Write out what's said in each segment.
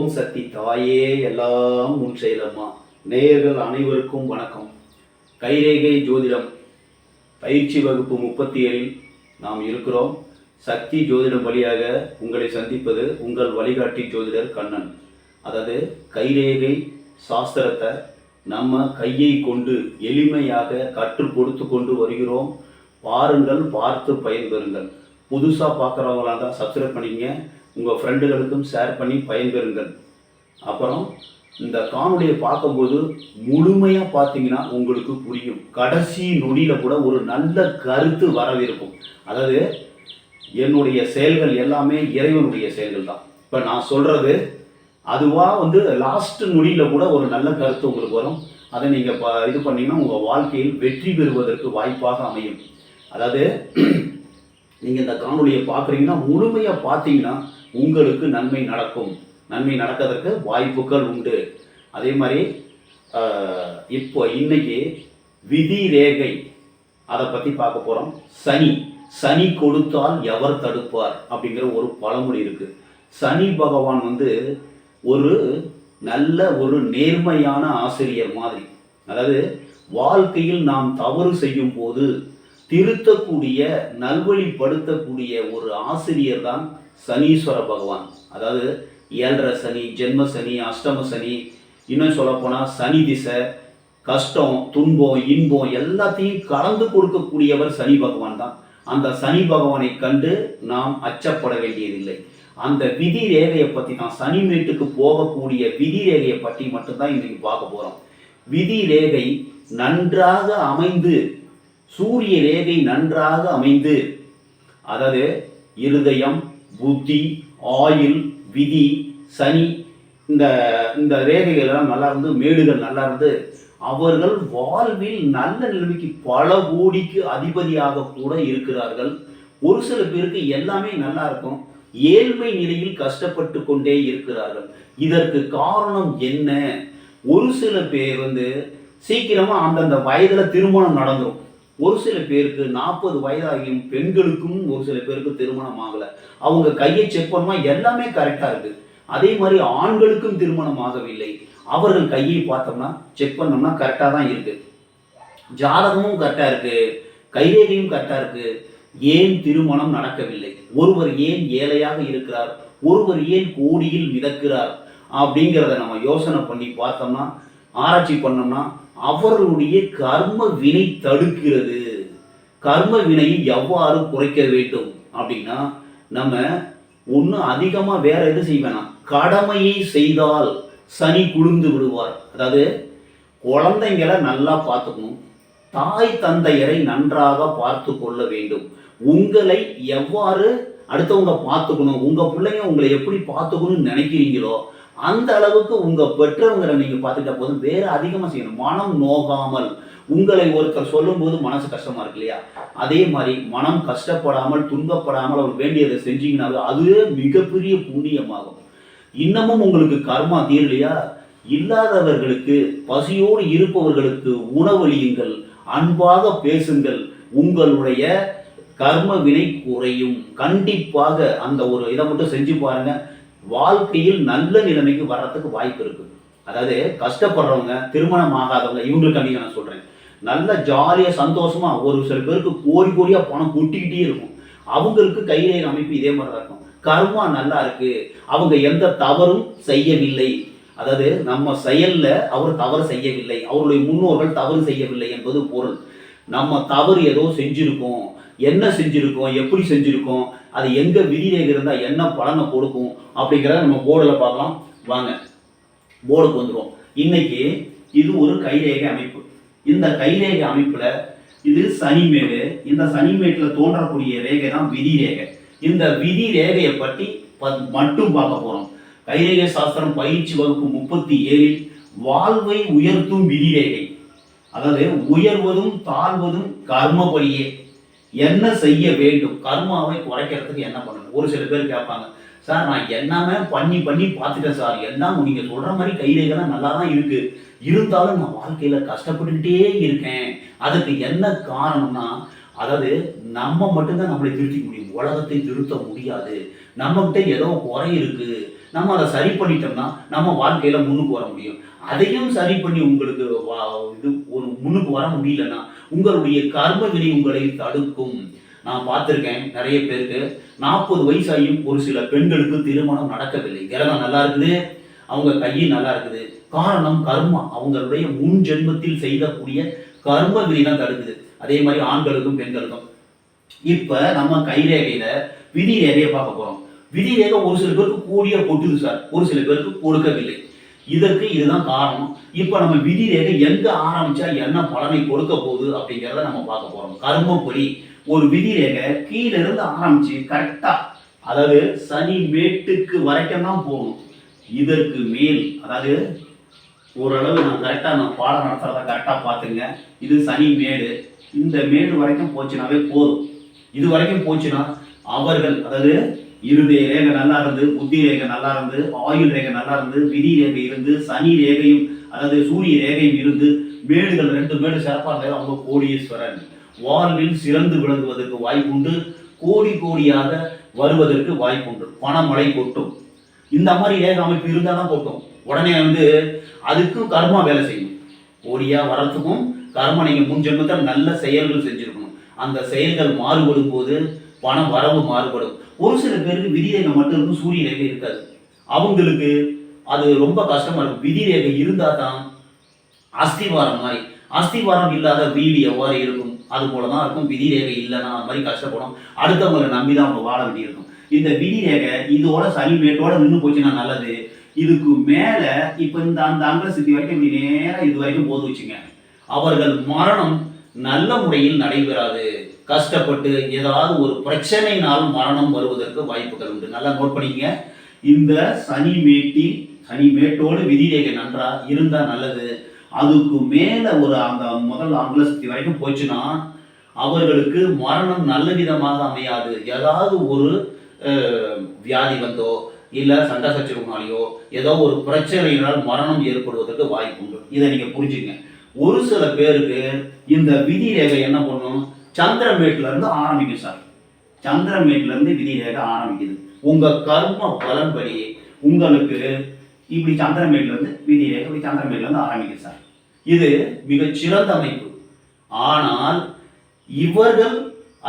ஓம் சக்தி தாயே எல்லாம் உன் செயலம்மா. நேயர்கள் அனைவருக்கும் வணக்கம். கைரேகை ஜோதிடம் பயிற்சி வகுப்பு முப்பத்தி ஏழில் நாம் இருக்கிறோம். சக்தி ஜோதிடம் வழியாக உங்களை சந்திப்பது உங்கள் வழிகாட்டி ஜோதிடர் கண்ணன். அதாவது கைரேகை சாஸ்திரத்தை நம்ம கையை கொண்டு எளிமையாக கற்றுக் கொடுத்து கொண்டு வருகிறோம். பாருங்கள் பார்த்து பயன்பெறுங்கள். புதுசாக பார்க்குறவங்களா தான் சப்ஸ்கிரைப் பண்ணிங்க உங்கள் ஃப்ரெண்டுகளுக்கும் ஷேர் பண்ணி பயன்பெறுங்கள். அப்புறம் இந்த காணொலியை பார்க்கும்போது முழுமையாக பார்த்தீங்கன்னா உங்களுக்கு புரியும். கடைசி நொடியில் கூட ஒரு நல்ல கருத்து வரவிருக்கும். அதாவது என்னுடைய செயல்கள் எல்லாமே இறைவனுடைய செயல்கள் தான். இப்போ நான் சொல்கிறது அதுவாக வந்து லாஸ்ட் நொடியில் கூட ஒரு நல்ல கருத்து உங்களுக்கு வரும். அதை நீங்கள் ப இது பண்ணிங்கன்னா உங்கள் வாழ்க்கையில் வெற்றி பெறுவதற்கு வாய்ப்பாக அமையும். அதாவது நீங்கள் இந்த காணொலியை பார்க்குறீங்கன்னா முழுமையாக பார்த்தீங்கன்னா உங்களுக்கு நன்மை நடக்கும். நன்மை நடக்கிறதுக்கு வாய்ப்புகள் உண்டு. அதே மாதிரி இப்போ இன்னைக்கு விதி ரேகை அதை பற்றி பார்க்க போகிறோம் சனி சனி கொடுத்தால் எவர் தடுப்பார் அப்படிங்கிற ஒரு பழமொழி இருக்குது சனி பகவான் வந்து ஒரு நல்ல ஒரு நேர்மையான ஆசிரியர் மாதிரி. அதாவது வாழ்க்கையில் நாம் தவறு செய்யும் போது திருத்தக்கூடிய நல்வழிப்படுத்தக்கூடிய ஒரு ஆசிரியர் தான் சனீஸ்வர பகவான். அதாவது ஏழரை சனி ஜென்ம சனி அஷ்டம சனி இன்னும் சொல்லப்போனால் சனி திசை கஷ்டம் துன்பம் இன்பம் எல்லாத்தையும் கலந்து கொடுக்கக்கூடியவர் சனி பகவான் தான். அந்த சனி பகவானை கண்டு நாம் அச்சப்பட வேண்டியதில்லை. அந்த விதி ரேகையை பற்றி தான் சனி மேட்டுக்கு போகக்கூடிய விதி ரேகையை பற்றி மட்டும்தான் இன்னைக்கு பார்க்க போகிறோம் விதி ரேகை நன்றாக அமைந்து சூரிய ரேகை நன்றாக அமைந்து அதாவது இருதயம் புத்தி ஆயுள் விதி சனி இந்த இந்த ரேகைகள் எல்லாம் நல்லா இருந்து மேடுகள் நல்லா இருந்து அவர்கள் வாழ்வில் நல்ல நிலைமைக்கு பல கோடிக்கு அதிபதியாக கூட இருக்கிறார்கள். ஒரு சில பேருக்கு எல்லாமே நல்லா இருக்கும். ஏழ்மை நிலையில் கஷ்டப்பட்டு கொண்டே இருக்கிறார்கள். இதற்கு காரணம் என்ன? ஒரு சில பேர் வந்து சீக்கிரமா அந்தந்த வயதுல திருமணம் நடந்துடும் ஒரு சில பேருக்கு நாற்பது வயதாகியும் பெண்களுக்கும் ஒரு சில பேருக்கு திருமணம் ஆகலை. அவங்க கையை செக் பண்ணுமா? எல்லாமே கரெக்டாக இருக்குது அதே மாதிரி ஆண்களுக்கும் திருமணம் ஆகவில்லை. அவர்கள் கையை பார்த்தோம்னா செக் பண்ணோம்னா கரெக்டாக தான் இருக்குது ஜாதகமும் கரெக்டாக இருக்குது கைரேகையும் கரெக்டாக இருக்கு. ஏன் திருமணம் நடக்கவில்லை? ஒருவர் ஏன் ஏழையாக இருக்கிறார்? ஒருவர் ஏன் கோடியில் மிதக்கிறார்? அப்படிங்கிறத நம்ம யோசனை பண்ணி பார்த்தோம்னா ஆராய்ச்சி பண்ணோம்னா அவர்களுடைய கர்ம வினை தடுக்கிறது. கர்ம வினையை எவ்வாறு குறைக்க வேண்டும் அப்படின்னா நம்ம ஒன்று அதிகமாக வேற எது செய்ய வேணாம். கடமையை செய்தால் சனி குளிர்ந்து விடுவார். அதாவது குழந்தைங்களை நல்லா பார்த்துக்கணும். தாய் தந்தையரை நன்றாக பார்த்து கொள்ள வேண்டும். உங்களை எவ்வாறு அடுத்தவங்க பார்த்துக்கணும்? உங்கள் பிள்ளைங்க உங்களை எப்படி பார்த்துக்கணும்னு நினைக்கிறீங்களோ அந்த அளவுக்கு உங்க பெற்றவங்களை நீங்க பார்த்துக்கிட்ட போதும். வேற அதிகமா செய்யணும். மனம் நோகாமல். உங்களை ஒருத்தர் சொல்லும்போது மனசு கஷ்டமா இருக்கு இல்லையா? அதே மாதிரி மனம் கஷ்டப்படாமல் துன்பப்படாமல் அவர் வேண்டியதை செஞ்சீங்கன்னாவே அதுவே மிகப்பெரிய புண்ணியமாகும். இன்னமும் உங்களுக்கு கர்மா தீரலையா இல்லாதவர்களுக்கு பசியோடு இருப்பவர்களுக்கு உணவளியுங்கள் அன்பாக பேசுங்கள். உங்களுடைய கர்ம வினை குறையும். கண்டிப்பாக அந்த ஒரு இதை மட்டும் செஞ்சு பாருங்க. வாழ்க்கையில் நல்ல நிலைமைக்கு வர்றதுக்கு வாய்ப்பு இருக்கு. அதாவது கஷ்டப்படுறவங்க திருமணம் ஆகாதவங்க இவங்களுக்கு அன்னைக்கு நான் சொல்றேன். நல்ல ஜாலியா சந்தோஷமா ஒரு சில பேருக்கு கோடி கோடியா பணம் கொட்டிக்கிட்டே இருக்கும். அவங்களுக்கு கைரேகை அமைப்பு இதே மாதிரி தான் இருக்கும். கர்மா நல்லா இருக்கு. அவங்க எந்த தவறும் செய்யவில்லை. அதாவது நம்ம செயல்ல அவர் தவறு செய்யவில்லை. அவருடைய முன்னோர்கள் தவறு செய்யவில்லை என்பது பொருள். நம்ம தவறு ஏதோ செஞ்சிருக்கோம். என்ன செஞ்சுருக்கோம் எப்படி செஞ்சுருக்கோம் அது எங்கே விதிரேகை இருந்தால் என்ன பலனை கொடுக்கும் அப்படிங்கிறத நம்ம போர்டில் பார்க்கலாம். வாங்க. போர்டுக்கு வந்துடும் இன்னைக்கு இது ஒரு கைரேகை அமைப்பு. இந்த கைரேகை அமைப்பில் இது சனிமேடு. இந்த சனிமேட்டில் தோன்றக்கூடிய ரேகை தான் விதி ரேகை இந்த விதி ரேகையை பற்றி ப- மட்டும் பார்க்க போகிறோம் கைரேகை சாஸ்திரம் பயிற்சி வகுப்பு முப்பத்தி ஏழில் வாழ்வை உயர்த்தும் விதி ரேகை அதாவது உயர்வதும் தாழ்வதும் கர்மப்படியே என்ன செய்ய வேண்டும்? கர்மாவை குறைக்கிறதுக்கு என்ன பண்ணணும்? ஒரு சில பேர் கேட்பாங்க சார் நான் என்னமே பண்ணி பண்ணி பார்த்துட்டேன் சார். எல்லாம் நீங்கள் சொல்கிற மாதிரி கைரேகைலாம் நல்லா தான் இருக்குது இருந்தாலும் நான் வாழ்க்கையில் கஷ்டப்பட்டுக்கிட்டே இருக்கேன். அதுக்கு என்ன காரணம்னா அதாவது நம்ம மட்டும்தான் நம்மளை திருத்திக்க முடியும். உலகத்தை திருத்த முடியாது. நம்மகிட்ட ஏதோ குறை இருக்குது நம்ம அதை சரி பண்ணிட்டோம்னா நம்ம வாழ்க்கையில் முன்னுக்கு வர முடியும். அதையும் சரி பண்ணி உங்களுக்கு வா- இது ஒரு முன்னுக்கு வர முடியலன்னா உங்களுடைய கர்ம வினை உங்களை தடுக்கும். நான் பார்த்துருக்கேன் நிறைய பேருக்கு நாற்பது வயசாகியும் ஒரு சில பெண்களுக்கு திருமணம் நடக்கவில்லை. கிரகம் நல்லா இருக்குது. அவங்க கையும் நல்லா இருக்குது. காரணம் கர்மா. அவங்களுடைய முன் ஜென்மத்தில் செய்யக்கூடிய கர்ம வினை தான் தடுக்குது. அதே மாதிரி ஆண்களுக்கும் பெண்களுக்கும். இப்ப நம்ம கைரேகையில விதி ரேகையை பார்க்க போறோம். விதி வேகம் ஒரு சில பேருக்கு கூடிய கொட்டுது சார். ஒரு சில பேருக்கு கொடுக்கவில்லை. இதற்கு இதுதான் காரணம். இப்போ நம்ம விதி ரேகை எங்க ஆரம்பிச்சா என்ன பலனை கொடுக்க போகுது அப்படிங்கிறத நம்ம பார்க்க போறோம். கர்மப்படி ஒரு விதி ரேகை கீழே இருந்து ஆரம்பிச்சு கரெக்டா அதாவது சனி மேட்டுக்கு வரைக்கும் தான் போகணும். இதற்கு மேல் அதாவது ஓரளவு நான் கரெக்டாக நான் பாடம் நடத்துறத கரெக்டாக பார்த்துங்க இது சனி மேடு. இந்த மேடு வரைக்கும் போச்சுனாவே போதும். இது வரைக்கும் போச்சுன்னா அவர்கள் அதாவது இருதய ரேகை நல்லா இருந்து புத்தி ரேகை நல்லா இருந்து ஆயுள் ரேகை நல்லா இருந்து விதி ரேகை இருந்து சனி ரேகையும் அதாவது சூரிய ரேகையும் இருந்து மேடுகள் ரெண்டு மேடு சிறப்பாக அவங்க கோடீஸ்வரன். வாழ்வில் சிறந்து விளங்குவதற்கு வாய்ப்புண்டு கோடி கோடியாக வருவதற்கு வாய்ப்புண்டு. பணமழை கொட்டும். இந்த மாதிரி ஏக அமைப்பு இருந்தால் தான் கொட்டும். உடனே வந்து அதுக்கும் கர்மா வேலை செய்யும். கோடியாக வர்றதுக்கும் கர்மா நீங்கள் முன் ஜென்மத்தில் நல்ல செயல்கள் செஞ்சுருக்கணும். அந்த செயல்கள் மாறுபடும் போது பணம் வரவு மாறுபடும். ஒரு சில பேருக்கு விதி ரேகை மட்டும் இருக்கும் சூரிய ரேகை இருக்காது. அவங்களுக்கு அது ரொம்ப கஷ்டமா இருக்கும். விதி ரேகை இருந்தால் தான் அஸ்திவாரம் மாதிரி. அஸ்திவாரம் இல்லாத வீடு எவ்வாறு இருக்கும்? அது போல தான் இருக்கும். விதி ரேகை இல்லைன்னா அது மாதிரி கஷ்டப்படும். அடுத்தவங்களை நம்பி தான் அவங்க வாழ வேண்டியிருக்கும். இந்த விதி ரேகை இதோட சனி மேட்டோட நின்று போச்சுன்னா நல்லது. இதுக்கு மேல இப்ப இந்த அந்த அங்க சித்தி வரைக்கும் இப்படி இது வரைக்கும் போது வச்சுங்க. அவர்கள் மரணம் நல்ல முறையில் நடைபெறாது. கஷ்டப்பட்டு ஏதாவது ஒரு பிரச்சனையினால் மரணம் வருவதற்கு வாய்ப்புகள் உண்டு. நல்லா நோட் பண்ணிக்கங்க. இந்த சனி மேட்டி சனி மேட்டோடு விதிரேகை நன்றா? இருந்தால் நல்லது. அதுக்கு மேலே ஒரு அந்த முதல் ஆங்கில சக்தி வரைக்கும் போச்சுன்னா அவர்களுக்கு மரணம் நல்ல விதமாக அமையாது. ஏதாவது ஒரு வியாதி வந்தோ இல்லை சண்டை சச்சரவுனாலேயோ ஏதோ ஒரு பிரச்சனையினால் மரணம் ஏற்படுவதற்கு வாய்ப்பு உண்டு இதை நீங்கள் புரிஞ்சுங்க ஒரு சில பேருக்கு இந்த விதி ரேகை என்ன பண்ணும்? சந்திரமேட்லேருந்து ஆரம்பிக்கும் சார். சந்திரமேட்ல இருந்து விதி ரேகை ஆரம்பிக்குது. உங்கள் கர்ம பலன்படி உங்களுக்கு இப்படி சந்திரமேட்லேருந்து விதி ரேகை இப்படி சந்திரமேட்ல ஆரம்பிக்குது சார். இது மிகச்சிறந்த அமைப்பு. ஆனால் இவர்கள்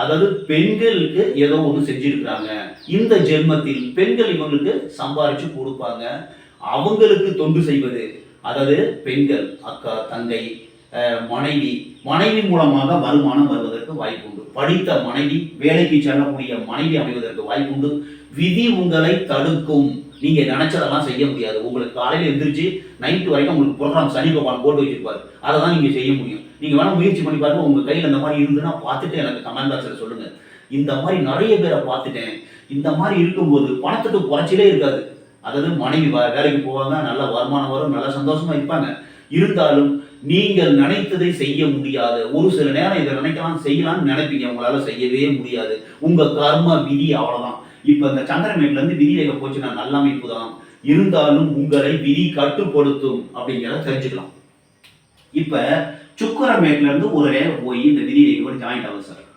அதாவது பெண்களுக்கு ஏதோ ஒன்று செஞ்சிருக்கிறாங்க. இந்த ஜென்மத்தில் பெண்கள் இவங்களுக்கு சம்பாரிச்சு கொடுப்பாங்க. அவங்களுக்கு தொண்டு செய்வது அதாவது பெண்கள் அக்கா தங்கை மனைவி மனைவி மூலமாக வருமானம் வருவதற்கு வாய்ப்பு உண்டு படித்த மனைவி வேலைக்கு செல்லக்கூடிய மனைவி அமைவதற்கு வாய்ப்பு உண்டு விதி உங்களை தடுக்கும். நீங்க நினைச்சதெல்லாம் செய்ய முடியாது. உங்களுக்கு காலையில எந்திரிச்சு நைட்டு வரைக்கும் உங்களுக்கு ப்ரோக்ராம் சனி பகவான் போட்டு வச்சிருப்பாரு. அதை தான் நீங்க செய்ய முடியும். நீங்க வேணா முயற்சி பண்ணி பாருங்க. உங்க கையில் இந்த மாதிரி இருந்துன்னா பார்த்துட்டு எனக்கு கமெண்ட் பாக்ஸில் சொல்லுங்க. இந்த மாதிரி நிறைய பேரை பார்த்துட்டேன். இந்த மாதிரி இருக்கும்போது பணத்துக்கு குறைச்சிலே இருக்காது. அதாவது மனைவி வ- வேலைக்கு போவாங்க நல்ல வருமானம் வரும் நல்ல சந்தோஷமா இருப்பாங்க. இருந்தாலும் நீங்கள் நினைத்ததை செய்ய முடியாது. ஒரு சில நேரம் இதை நினைக்கலாம் செய்யலாம்னு நினைப்பீங்க. உங்களால செய்யவே முடியாது. உங்க கர்ம விதி அவ்வளவுதான். இப்ப இந்த சந்திரமேட்ல இருந்து விதி ரேகை போச்சுன்னா நல்ல அமைப்பு தான். இருந்தாலும் உங்களை விதி கட்டுப்படுத்தும் அப்படிங்கிறத தெரிஞ்சுக்கலாம். இப்ப சுக்கரமேட்ல இருந்து ஒரு ரேகை போய் இந்த விதி ரேகையோட ஜாயிண்ட் ஆகும் சார்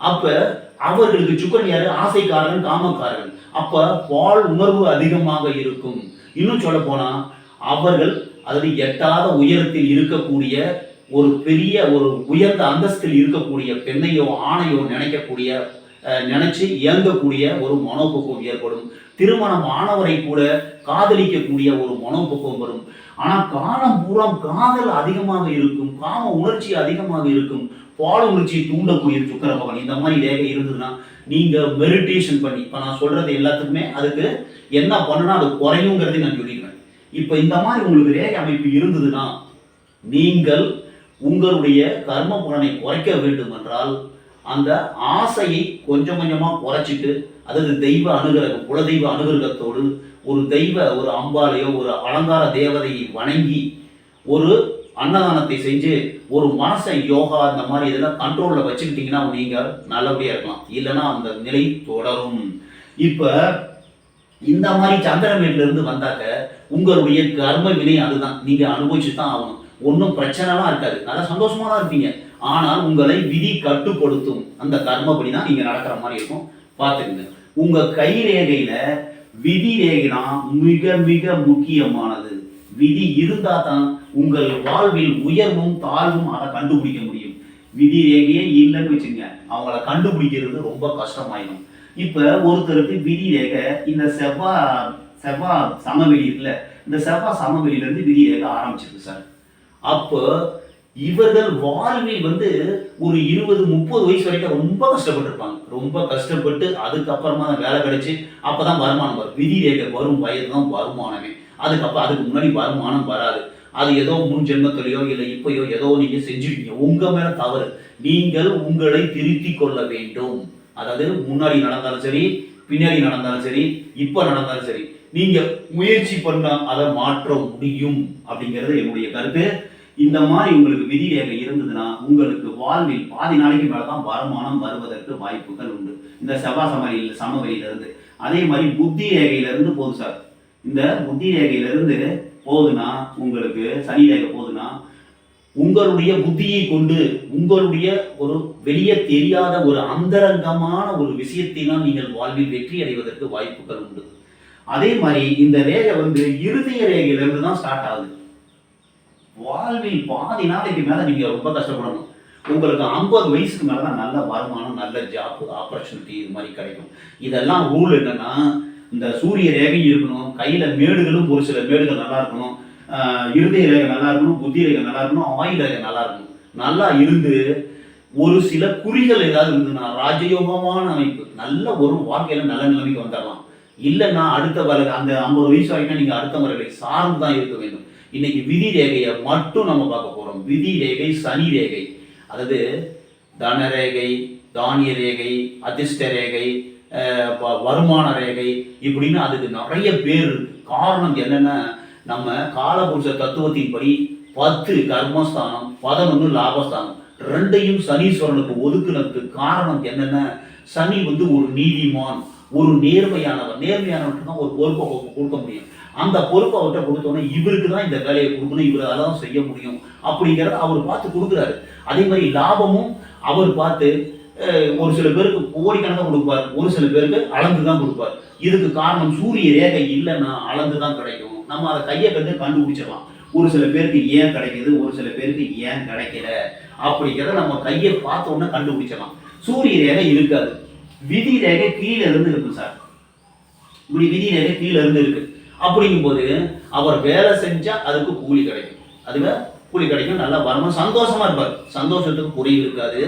அப்ப அவர்களுக்கு சுக்கரன் யாரு? ஆசைக்காரன் காமக்காரன். அப்ப பால் உணர்வு அதிகமாக இருக்கும். இன்னும் சொல்ல போனா அவர்கள் அதாவது எட்டாத உயரத்தில் இருக்கக்கூடிய ஒரு பெரிய ஒரு உயர்ந்த அந்தஸ்தில் இருக்கக்கூடிய பெண்ணையோ ஆணையோ நினைக்கக்கூடிய நினைச்சு இயங்கக்கூடிய ஒரு மனோபக்குவம் ஏற்படும். திருமணம் ஆனவரை கூட காதலிக்கக்கூடிய ஒரு மனோபக்குவம் வரும். ஆனால் காலம் பூரா காதல் அதிகமாக இருக்கும் காம உணர்ச்சி அதிகமாக இருக்கும். பால் உணர்ச்சியை தூண்டக்கூடிய சுக்கர பகவான் இந்த மாதிரி ரேகை இருந்ததுன்னா நீங்கள் மெடிடேஷன் பண்ணி இப்போ நான் சொல்றது எல்லாத்துக்குமே அதுக்கு என்ன பண்ணுனா அது குறையுங்கிறது நான் சொல்லி இப்போ இந்த மாதிரி உங்களுக்கு ரேகை அமைப்பு இருந்ததுன்னா நீங்கள் உங்களுடைய கர்ம புலனை குறைக்க வேண்டும் என்றால் அந்த ஆசையை கொஞ்சம் கொஞ்சமாக குறைச்சிட்டு அதாவது தெய்வ அனுகிரகம் குலதெய்வ அனுகிரகத்தோடு ஒரு தெய்வ ஒரு அம்பாலையோ ஒரு அலங்கார தேவதையை வணங்கி ஒரு அன்னதானத்தை செஞ்சு ஒரு மனசை யோகா இந்த மாதிரி இதெல்லாம் கண்ட்ரோலில் வச்சுக்கிட்டீங்கன்னா நீங்கள் நல்லபடியாக இருக்கலாம். இல்லைன்னா அந்த நிலை தொடரும். இப்போ இந்த மாதிரி சந்திரமேட்ல இருந்து வந்தாக்க உங்களுடைய கர்ம வினை அதுதான். நீங்க அனுபவிச்சு தான் ஆகணும். ஒன்றும் பிரச்சனைலாம் இருக்காது. நல்லா சந்தோஷமா தான் இருப்பீங்க. ஆனால் உங்களை விதி கட்டுப்படுத்தும். அந்த கர்மப்படி தான் நீங்க நடக்கிற மாதிரி இருக்கும். பார்த்துக்குங்க. உங்க கை ரேகையில விதி ரேகைனா மிக மிக முக்கியமானது. விதி இருந்தா தான் உங்கள் வாழ்வில் உயர்வும் தாழ்வும் அதை கண்டுபிடிக்க முடியும். விதி ரேகையே இல்லைன்னு வச்சுங்க அவங்கள கண்டுபிடிக்கிறது ரொம்ப கஷ்டமாயிடும். இப்ப ஒருத்தருக்கு விதி ரேகை இந்த செவ்வாய் செவ்வாய் சமவெளி இருக்குல்ல இந்த செவ்வாய் சமவெளியில இருந்து விதி ரேகை ஆரம்பிச்சிருக்கு சார். அப்போ இவர்கள் வாழ்வில் வந்து ஒரு இருபது முப்பது வயசு வரைக்கும் ரொம்ப கஷ்டப்பட்டிருப்பாங்க. ரொம்ப கஷ்டப்பட்டு அதுக்கப்புறமா தான் வேலை கிடைச்சி அப்பதான் வருமானம் வரும். விதி ரேகை வரும் வயது தான் வருமானமே. அதுக்கப்புறம் அதுக்கு முன்னாடி வருமானம் வராது. அது ஏதோ முன் ஜென்மத்திலையோ இல்லை இப்பயோ ஏதோ நீங்க செஞ்சுருக்கீங்க. உங்க மேல தவறு. நீங்கள் உங்களை திருத்தி கொள்ள வேண்டும். அதாவது முன்னாடி நடந்தாலும் சரி பின்னாடி நடந்தாலும் சரி இப்போ நடந்தாலும் சரி நீங்கள் முயற்சி பண்ணால் அதை மாற்ற முடியும் அப்படிங்கிறது என்னுடைய கருத்து. இந்த மாதிரி உங்களுக்கு விதி ரேகை இருந்ததுன்னா உங்களுக்கு வாழ்வில் பாதி நாளைக்கு மேலே தான் வருமானம் வருவதற்கு வாய்ப்புகள் உண்டு. இந்த செவ்வாய் சமவெளியில் சமவெளியிலிருந்து அதே மாதிரி புத்தி ரேகையிலிருந்து இருந்து சார். இந்த புத்தி ரேகையிலிருந்து போகுதுன்னா உங்களுக்கு சனி ரேகை போகுதுன்னா உங்களுடைய புத்தியை கொண்டு உங்களுடைய ஒரு வெளியே தெரியாத ஒரு அந்தரங்கமான ஒரு விஷயத்தினால் நீங்கள் வாழ்வில் வெற்றி அடைவதற்கு வாய்ப்புகள் உண்டு. அதே மாதிரி இந்த ரேகை வந்து இறுதிய ரேகையிலிருந்து தான் ஸ்டார்ட் ஆகுது. வாழ்வில் பாதி நாளைக்கு மேலே நீங்கள் ரொம்ப கஷ்டப்படணும். உங்களுக்கு ஐம்பது வயசுக்கு மேலே தான் நல்ல வருமானம் நல்ல ஜாப் ஆப்பர்ச்சுனிட்டி இது மாதிரி கிடைக்கும். இதெல்லாம் ரூல் என்னன்னா இந்த சூரிய ரேகையும் இருக்கணும் கையில் மேடுகளும் ஒரு சில மேடுகள் நல்லா இருக்கணும். இருதய ரேகை நல்லா இருக்கணும் புத்தி ரேகை நல்லா இருக்கணும் ஆயுள் ரேகை நல்லா இருக்கணும். நல்லா இருந்து ஒரு சில குறிகள் ஏதாவது இருந்ததுன்னா ராஜயோகமான அமைப்பு நல்ல ஒரு வாழ்க்கையில நல்ல நிலைமைக்கு வந்துடலாம் இல்லைன்னா அடுத்த வரை அந்த ஐம்பது வயசு வரைக்கும் நீங்க அடுத்த முறைகளை சார்ந்து தான் இருக்க வேண்டும். இன்னைக்கு விதி ரேகையை மட்டும் நம்ம பார்க்க போறோம். விதி ரேகை சனி ரேகை. அதாவது தன ரேகை தானிய ரேகை அதிர்ஷ்ட ரேகை வ- வருமான ரேகை இப்படின்னு அதுக்கு நிறைய பேர் காரணம் என்னன்னா நம்ம காலபுருஷ தத்துவத்தின்படி பத்து கர்மஸ்தானம் பதினொன்று லாபஸ்தானம். ரெண்டையும் சனீஸ்வரனுக்கு ஒதுக்குனதுக்கு காரணம் என்னென்ன? சனி வந்து ஒரு நீதிமான் ஒரு நேர்மையானவர் நேர்மையானவர்கிட்ட தான் ஒரு பொறுப்பை கொடுக்க முடியும். அந்த பொறுப்பை அவர்கிட்ட கொடுத்தோன்னே இவருக்கு தான் இந்த வேலையை கொடுக்கணும் இவர் தான் செய்ய முடியும் அப்படிங்கிறத அவர் பார்த்து கொடுக்குறாரு. அதே மாதிரி லாபமும் அவர் பார்த்து ஒரு சில பேருக்கு கோடிக்கணக்காக கொடுப்பார் ஒரு சில பேருக்கு அளந்து தான் கொடுப்பார். இதுக்கு காரணம் சூரிய ரேகை இல்லைன்னா அளந்து தான் கிடைக்கும். நம்ம அதை கையை கண்டு கண்டுபிடிச்சிடலாம். ஒரு சில பேருக்கு ஏன் கிடைக்குது ஒரு சில பேருக்கு ஏன் கிடைக்கல அப்படிங்கிறத நம்ம கையை பார்த்த உடனே கண்டுபிடிச்சிடலாம். சூரிய ரேகை இருக்காது. விதி ரேகை கீழே இருந்து இருக்கும் சார். இப்படி விதி ரேகை கீழே இருந்து இருக்கு. அப்படிங்கும்போது அவர் வேலை செஞ்சா அதுக்கு கூலி கிடைக்கும். அதுல கூலி கிடைக்கும். நல்லா வரணும் சந்தோஷமா இருப்பார். சந்தோஷத்துக்கு குறை இருக்காது.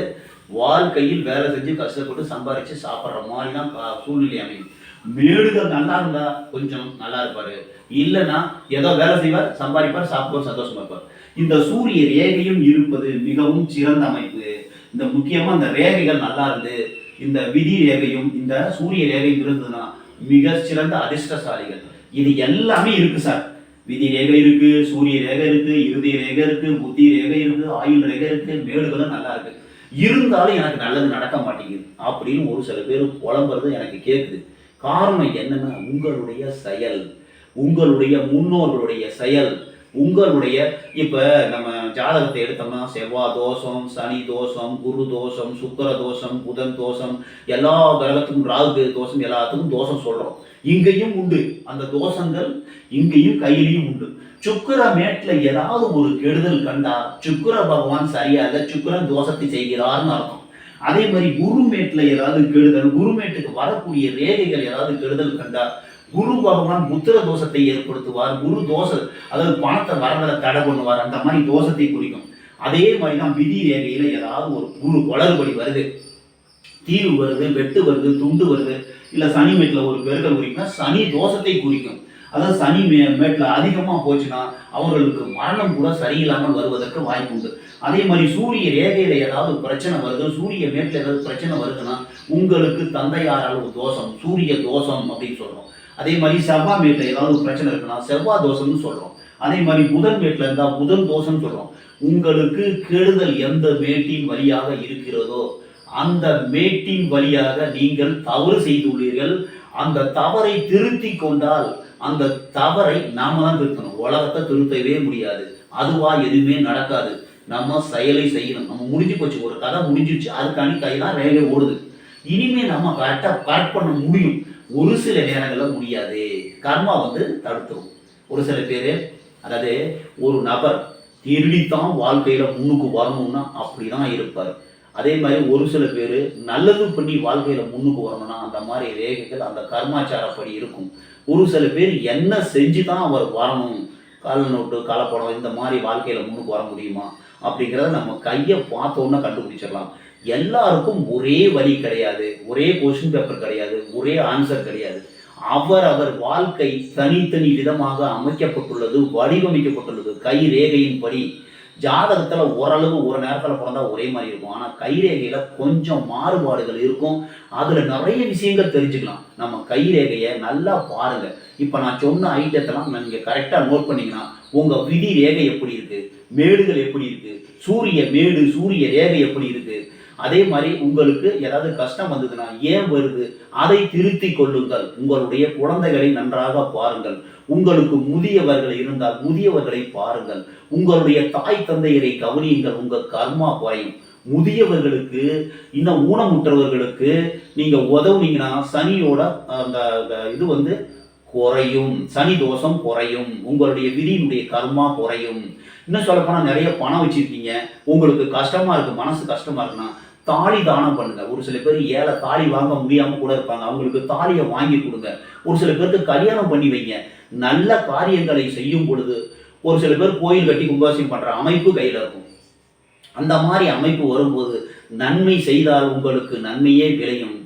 வாழ்க்கையில் வேலை செஞ்சு கஷ்டப்பட்டு சம்பாரிச்சு சாப்பிட்ற மாதிரி தான் சூழ்நிலை அமையும். மேடுகள் நல்லா இருந்தா கொஞ்சம் நல்லா இருப்பாரு. இல்லைன்னா ஏதோ வேலை செய்வார் சம்பாதிப்பார் சாப்பிடுவார் சந்தோஷமா இருப்பார். இந்த சூரிய ரேகையும் இருப்பது மிகவும் சிறந்த அமைப்பு. இந்த முக்கியமா இந்த ரேகைகள் நல்லா இருந்து இந்த விதி ரேகையும் இந்த சூரிய ரேகையும் இருந்ததுன்னா மிக சிறந்த அதிர்ஷ்டசாலிகள். இது எல்லாமே இருக்கு சார். விதி ரேகை இருக்கு சூரிய ரேகை இருக்கு இறுதி ரேகை இருக்கு புத்தி ரேகை இருக்கு ஆயுள் ரேகை இருக்கு மேடுகளும் நல்லா இருக்கு. இருந்தாலும் எனக்கு நல்லது நடக்க மாட்டேங்குது. அப்படின்னு ஒரு சில பேர் புலம்புறது எனக்கு கேட்குது காரணம் என்னன்னா உங்களுடைய செயல் உங்களுடைய முன்னோர்களுடைய செயல் உங்களுடைய இப்போ நம்ம ஜாதகத்தை எடுத்தோம்னா செவ்வாய் தோஷம் சனி தோஷம் குரு தோஷம் சுக்கர தோஷம் புதன் தோஷம் எல்லா கிரகத்துக்கும் ராகு தோஷம் எல்லாத்துக்கும் தோஷம் சொல்கிறோம் இங்கேயும் உண்டு. அந்த தோஷங்கள் இங்கேயும் கையிலையும் உண்டு. சுக்கர மேட்ல ஏதாவது ஒரு கெடுதல் கண்டா சுக்கர பகவான் சரியாக இல்ல சுக்கிரன் தோஷத்தை செய்கிறார்னு அர்த்தம். அதே மாதிரி குருமேட்ல ஏதாவது கெடுதல் குருமேட்டுக்கு வரக்கூடிய ரேகைகள் ஏதாவது கெடுதல் கண்டா குரு பகவான் புத்திர தோஷத்தை ஏற்படுத்துவார் குரு தோஷ அதாவது பணத்தை வரவரை தடை பண்ணுவார் அந்த மாதிரி தோஷத்தை குறிக்கும். அதே மாதிரி தான் விதி ரேகையில ஏதாவது ஒரு குரு வளர்படி வருது. தீவு வருது வெட்டு வருது துண்டு வருது இல்ல சனி மேட்ல ஒரு பெருக்கல் குறிக்கும்னா சனி தோஷத்தை குறிக்கும். அதாவது சனி மே மேட்ல அதிகமாக போச்சுன்னா அவர்களுக்கு மரணம் கூட சரியில்லாமல் வருவதற்கு வாய்ப்பு உண்டு. அதே மாதிரி சூரிய ரேகையில் ஏதாவது பிரச்சனை வருது சூரிய மேட்ல ஏதாவது பிரச்சனை வருதுன்னா உங்களுக்கு தந்தையாரால் ஒரு தோஷம் சூரிய தோஷம் அப்படின்னு சொல்கிறோம் அதே மாதிரி செவ்வாய் மேட்ல ஏதாவது பிரச்சனை இருக்குன்னா செவ்வாய் தோஷம்னு சொல்கிறோம் அதே மாதிரி புதன் மேட்ல இருந்தால் புதன் தோஷம்னு சொல்கிறோம் உங்களுக்கு கெடுதல் எந்த மேட்டின் வழியாக இருக்கிறதோ அந்த மேட்டின் வழியாக நீங்கள் தவறு செய்துள்ளீர்கள். அந்த தவறை திருத்தி கொண்டால் அந்த தவறை நாம தான் திருத்தணும். உலகத்தை திருத்தவே முடியாது. அதுவா எதுவுமே நடக்காது. நம்ம செயலை செய்யணும். நம்ம முடிஞ்சு போச்சு. ஒரு கதை முடிஞ்சிருச்சு. அதுக்காண்டி கை தான் ரேகை ஓடுது. இனிமே நம்ம கரெக்டாக கரெக்ட் பண்ண முடியும். ஒரு சில நேரங்களில் முடியாது. கர்மா வந்து தடுத்துரும். ஒரு சில பேர் அதாவது ஒரு நபர் திருடித்தான் வாழ்க்கையில் முன்னுக்கு வரணும்னா அப்படி தான் இருப்பார். அதே மாதிரி ஒரு சில பேர் நல்லது பண்ணி வாழ்க்கையில் முன்னுக்கு வரணும்னா அந்த மாதிரி ரேகைகள் அந்த கர்மாச்சாரப்படி இருக்கும். ஒரு சில பேர் என்ன செஞ்சு தான் அவர் வரணும்? கால் நோட்டு கலப்படம் இந்த மாதிரி வாழ்க்கையில் முன்னுக்கு வர முடியுமா? அப்படிங்கிறத நம்ம கையை பார்த்தோன்னே கண்டுபிடிச்சிடலாம். எல்லாருக்கும் ஒரே வழி கிடையாது. ஒரே கொஷின் பேப்பர் கிடையாது. ஒரே ஆன்சர் கிடையாது. அவர் அவர் வாழ்க்கை தனித்தனி விதமாக அமைக்கப்பட்டுள்ளது வடிவமைக்கப்பட்டுள்ளது கை ரேகையின்படி. ஜாதகத்துல ஓரளவு ஒரு நேரத்துல பிறந்தா ஒரே மாதிரி இருக்கும். ஆனா கைரேகையில கொஞ்சம் மாறுபாடுகள் இருக்கும். அதுல நிறைய விஷயங்கள் தெரிஞ்சுக்கலாம். நம்ம கைரேகையை நல்லா பாருங்க. இப்ப நான் சொன்ன ஐட்டத்தெல்லாம் நீங்க கரெக்டா நோட் பண்ணீங்கன்னா உங்க விதி ரேகை எப்படி இருக்கு? மேடுகள் எப்படி இருக்கு? சூரிய மேடு சூரிய ரேகை எப்படி இருக்கு? அதே மாதிரி உங்களுக்கு ஏதாவது கஷ்டம் வந்ததுன்னா ஏன் வருது? அதை திருத்தி கொள்ளுங்கள். உங்களுடைய குழந்தைகளை நன்றாக பாருங்கள். உங்களுக்கு முதியவர்கள் இருந்தால் முதியவர்களை பாருங்கள். உங்களுடைய தாய் தந்தையரை கவனியுங்கள். உங்கள் கர்மா குறையும் முதியவர்களுக்கு இன்னும் ஊனமுற்றவர்களுக்கு நீங்க உதவுனீங்கன்னா சனியோட அந்த இது வந்து குறையும். சனி தோஷம் குறையும். உங்களுடைய விதியினுடைய கர்மா குறையும். இன்னும் சொல்லப்போனால் நிறைய பணம் வச்சுருக்கீங்க. உங்களுக்கு கஷ்டமாக இருக்குது மனசு கஷ்டமாக இருக்குன்னா தாலி தானம் பண்ணுங்க. ஒரு சில பேர் ஏழை தாலி வாங்க முடியாம கூட இருப்பாங்க. அவங்களுக்கு தாலியை வாங்கி கொடுங்க. ஒரு சில பேருக்கு கல்யாணம் பண்ணி வைங்க. நல்ல காரியங்களை செய்யும் பொழுது ஒரு சில பேர் கோயில் கட்டி கும்பாசியம் பண்ற அமைப்பு கையில இருக்கும். அந்த மாதிரி அமைப்பு வரும்போது நன்மை செய்தால் உங்களுக்கு நன்மையே விளையும்.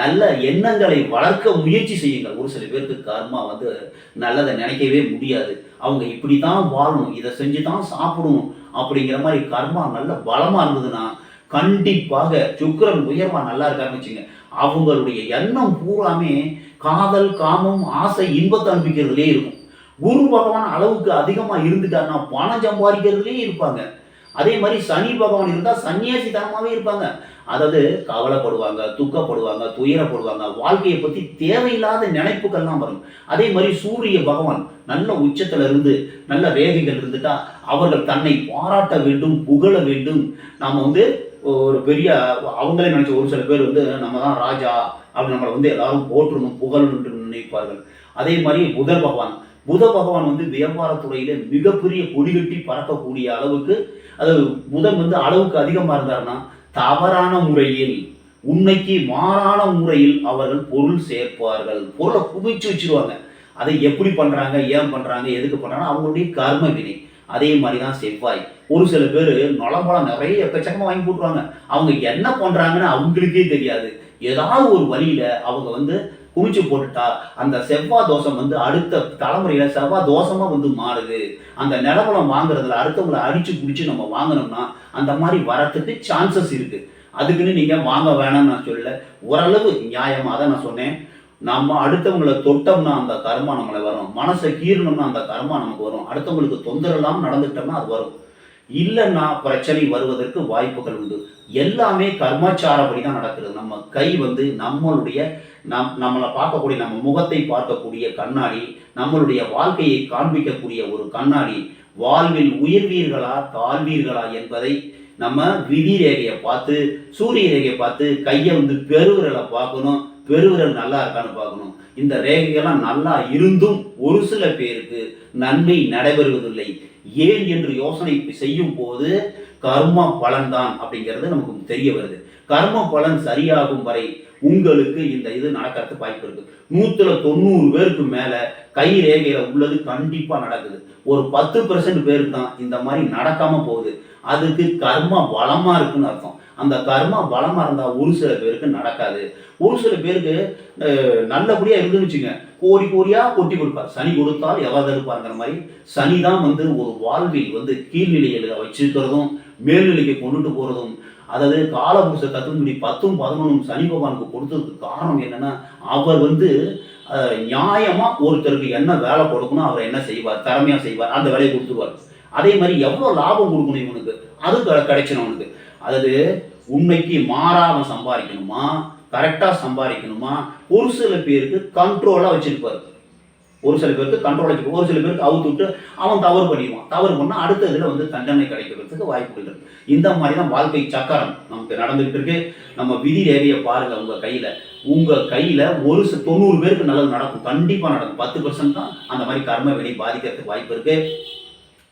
நல்ல எண்ணங்களை வளர்க்க முயற்சி செய்யுங்கள். ஒரு சில பேருக்கு கர்மா வந்து நல்லதை நினைக்கவே முடியாது. அவங்க இப்படி தான் வாழணும். இதை செஞ்சு தான் சாப்பிடணும் அப்படிங்கிற மாதிரி கர்மா நல்ல பலமாக இருந்ததுன்னா கண்டிப்பாக சுக்கரன் உயர்வா நல்லா இருக்கான்னு வச்சுங்க அவங்களுடைய எண்ணம் பூராமே காதல் காமம் ஆசை இன்பத்தை அனுப்பிக்கிறதுலே இருக்கும். குரு பகவான் அளவுக்கு அதிகமா இருந்துட்டாருன்னா பணம் சம்பாதிக்கிறதுலே இருப்பாங்க. அதே மாதிரி சனி பகவான் இருந்தா சன்னியாசி தனமாவே இருப்பாங்க. அதாவது கவலைப்படுவாங்க துக்கப்படுவாங்க துயரப்படுவாங்க வாழ்க்கையை பத்தி தேவையில்லாத நினைப்புகள்லாம் வரும். அதே மாதிரி சூரிய பகவான் நல்ல உச்சத்துல இருந்து நல்ல வேகைகள் இருந்துட்டா அவர்கள் தன்னை பாராட்ட வேண்டும் புகழ வேண்டும். நாம வந்து ஒரு பெரிய அவங்களே நினைச்ச ஒரு சில பேர் வந்து நம்ம தான் ராஜா அப்படி நம்மளை வந்து எல்லாரும் போற்றணும் புகழணும் நினைப்பார்கள். அதே மாதிரி புதர் பகவான். புத பகவான் வந்து வியாபாரத்துறையில மிகப்பெரிய கொடிகட்டி பறக்கக்கூடிய அளவுக்கு அது புதன் வந்து அளவுக்கு அதிகமா இருந்தாருன்னா தவறான முறையில் உண்மைக்கு மாறான முறையில் அவர்கள் பொருள் சேர்ப்பார்கள். பொருளை குவிச்சு வச்சிருவாங்க. அதை எப்படி பண்றாங்க ஏன் பண்றாங்க எதுக்கு பண்றாங்க அவங்களுடைய கர்ம வினை. அதே மாதிரி தான் செவ்வாய். ஒரு சில பேர் நலம்பழம் நிறைய எக்கச்சக்கமாக வாங்கி போட்டுருவாங்க. அவங்க என்ன பண்ணுறாங்கன்னு அவங்களுக்கே தெரியாது. ஏதாவது ஒரு வழியில் அவங்க வந்து குமிச்சு போட்டுட்டா அந்த செவ்வாய் தோஷம் வந்து அடுத்த தலைமுறையில செவ்வாய் தோஷமா வந்து மாறுது. அந்த நிலவரம் வாங்குறதுல அடுத்தவங்களை அடிச்சு குடிச்சு நம்ம வாங்கினோம்னா அந்த மாதிரி வரத்துக்கு சான்சஸ் இருக்கு. அதுக்குன்னு நீங்க வாங்க வேணாம்னு நான் சொல்லல. ஓரளவு நியாயமாக தான் நான் சொன்னேன். நம்ம அடுத்தவங்களை தொட்டோம்னா அந்த கர்மா நம்மளை வரும். மனசை கீறணும்னா அந்த கர்மா நமக்கு வரும். அடுத்தவங்களுக்கு தொந்தரவு இல்லாமல் நடந்துட்டோம்னா அது வரும். இல்லைன்னா பிரச்சனை வருவதற்கு வாய்ப்புகள் உண்டு. எல்லாமே கர்மாச்சாரப்படி தான் நடக்கிறது. நம்ம கை வந்து நம்மளுடைய நம் நம்மளை பார்க்கக்கூடிய நம்ம முகத்தை பார்க்கக்கூடிய கண்ணாடி நம்மளுடைய வாழ்க்கையை காண்பிக்கக்கூடிய ஒரு கண்ணாடி வாழ்வில் உயர்வீர்களா தாழ்வீர்களா என்பதை நம்ம விதி ரேகையை பார்த்து சூரிய ரேகையை பார்த்து கையை வந்து பெருவிரலை பார்க்கணும் பெருவிரல் நல்லா இருக்கான்னு பார்க்கணும். இந்த ரேகைகள்லாம் நல்லா இருந்தும் ஒரு சில பேருக்கு நன்மை நடைபெறுவதில்லை. ஏன் என்று யோசனை செய்யும் போது கர்ம பலன்தான் அப்படிங்கிறது நமக்கு தெரிய வருது. கர்ம பலன் சரியாகும் வரை உங்களுக்கு இந்த இது நடக்கிறதுக்கு வாய்ப்பு இருக்கு. நூத்துல தொண்ணூறு பேருக்கு மேல கை ரேகையில உள்ளது கண்டிப்பா நடக்குது. ஒரு பத்து பெர்சன்ட் பேருக்கு தான் இந்த மாதிரி நடக்காம போகுது. அதுக்கு கர்ம பலமா இருக்குன்னு அர்த்தம். அந்த கர்மா பலமாக இருந்தால் ஒரு சில பேருக்கு நடக்காது. ஒரு சில பேருக்கு நல்லபடியாக இருந்துன்னு வச்சுங்க. கோடி கோடியாக கொட்டி கொடுப்பார். சனி கொடுத்தால் எவ்வளோ இருப்பாருங்கிற மாதிரி சனி தான் வந்து ஒரு வாழ்வில் வந்து கீழ்நிலையில் வச்சிருக்கிறதும் மேல்நிலைக்கு கொண்டுட்டு போகிறதும் அதாவது காலபுருஷ தத்துவப்படி பத்தும் பதினொன்றும் சனி பகவானுக்கு கொடுத்ததுக்கு காரணம் என்னன்னா அவர் வந்து நியாயமாக ஒருத்தருக்கு என்ன வேலை கொடுக்கணும் அவர் என்ன செய்வார் திறமையாக செய்வார் அந்த வேலையை கொடுத்துருவார். அதே மாதிரி எவ்வளோ லாபம் கொடுக்கணும் இவனுக்கு? அது கிடை- கிடைச்சிடும் அவனுக்கு. அதாவது உண்மைக்கு மாறா அவன் சம்பாதிக்கணுமா கரெக்டாக சம்பாதிக்கணுமா? ஒரு சில பேருக்கு கண்ட்ரோலாக வச்சுருப்பார். ஒரு சில பேருக்கு கண்ட்ரோல் வச்சிருப்பாரு. ஒரு சில பேருக்கு அவுத்து விட்டு அவன் தவறு பண்ணிடுவான். தவறு பண்ணால் அடுத்த இதில் வந்து தண்டனை கிடைக்கிறதுக்கு வாய்ப்புகள் இருக்குது இந்த மாதிரி தான் வாழ்க்கை சக்கரம் நமக்கு நடந்துகிட்டு இருக்கு. நம்ம விதி ரேகையை பாருங்கள் உங்கள் கையில். உங்கள் கையில் ஒரு தொண்ணூறு பேருக்கு நல்லது நடக்கும். கண்டிப்பாக நடக்கும். பத்து பர்சன்ட் தான் அந்த மாதிரி கர்ம வினை பாதிக்கிறதுக்கு வாய்ப்பு இருக்குது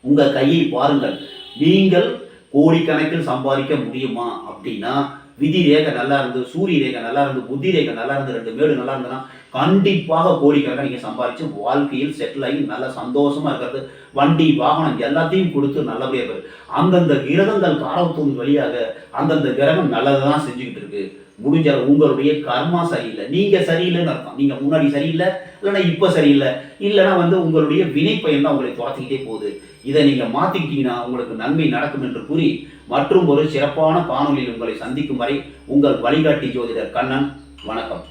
உங்கள் கையை பாருங்கள். நீங்கள் கோடிக்கணக்கில் சம்பாதிக்க முடியுமா அப்படின்னா விதி ரேகை நல்லா இருந்து சூரிய ரேகை நல்லா இருந்து புத்தி ரேகை நல்லா இருந்து ரெண்டு மேடு நல்லா இருந்ததுன்னா கண்டிப்பாக கோடிக்கணக்காக நீங்கள் சம்பாதிச்சு வாழ்க்கையில் செட்டில் ஆகி நல்லா சந்தோஷமா இருக்கிறது. வண்டி வாகனம் எல்லாத்தையும் கொடுத்து நல்லபடியாக இருக்கு அந்தந்த கிரகங்கள் காரத்துவம் வழியாக அந்தந்த கிரகம் நல்லதை தான் செஞ்சுக்கிட்டு இருக்கு. முடிஞ்சால் உங்களுடைய கர்மா சரியில்லை. நீங்கள் சரியில்லைன்னு அர்த்தம். நீங்கள் முன்னாடி சரியில்லை இல்லைன்னா இப்போ சரியில்லை இல்லைன்னா வந்து உங்களுடைய வினை தான் உங்களை துரத்திக்கிட்டே போகுது. இதை நீங்கள் மாற்றிக்கிட்டீங்கன்னா உங்களுக்கு நன்மை நடக்கும் என்று கூறி மற்றும் ஒரு சிறப்பான காணொலியில் உங்களை சந்திக்கும் வரை உங்கள் வழிகாட்டி ஜோதிடர் கண்ணன் வணக்கம்.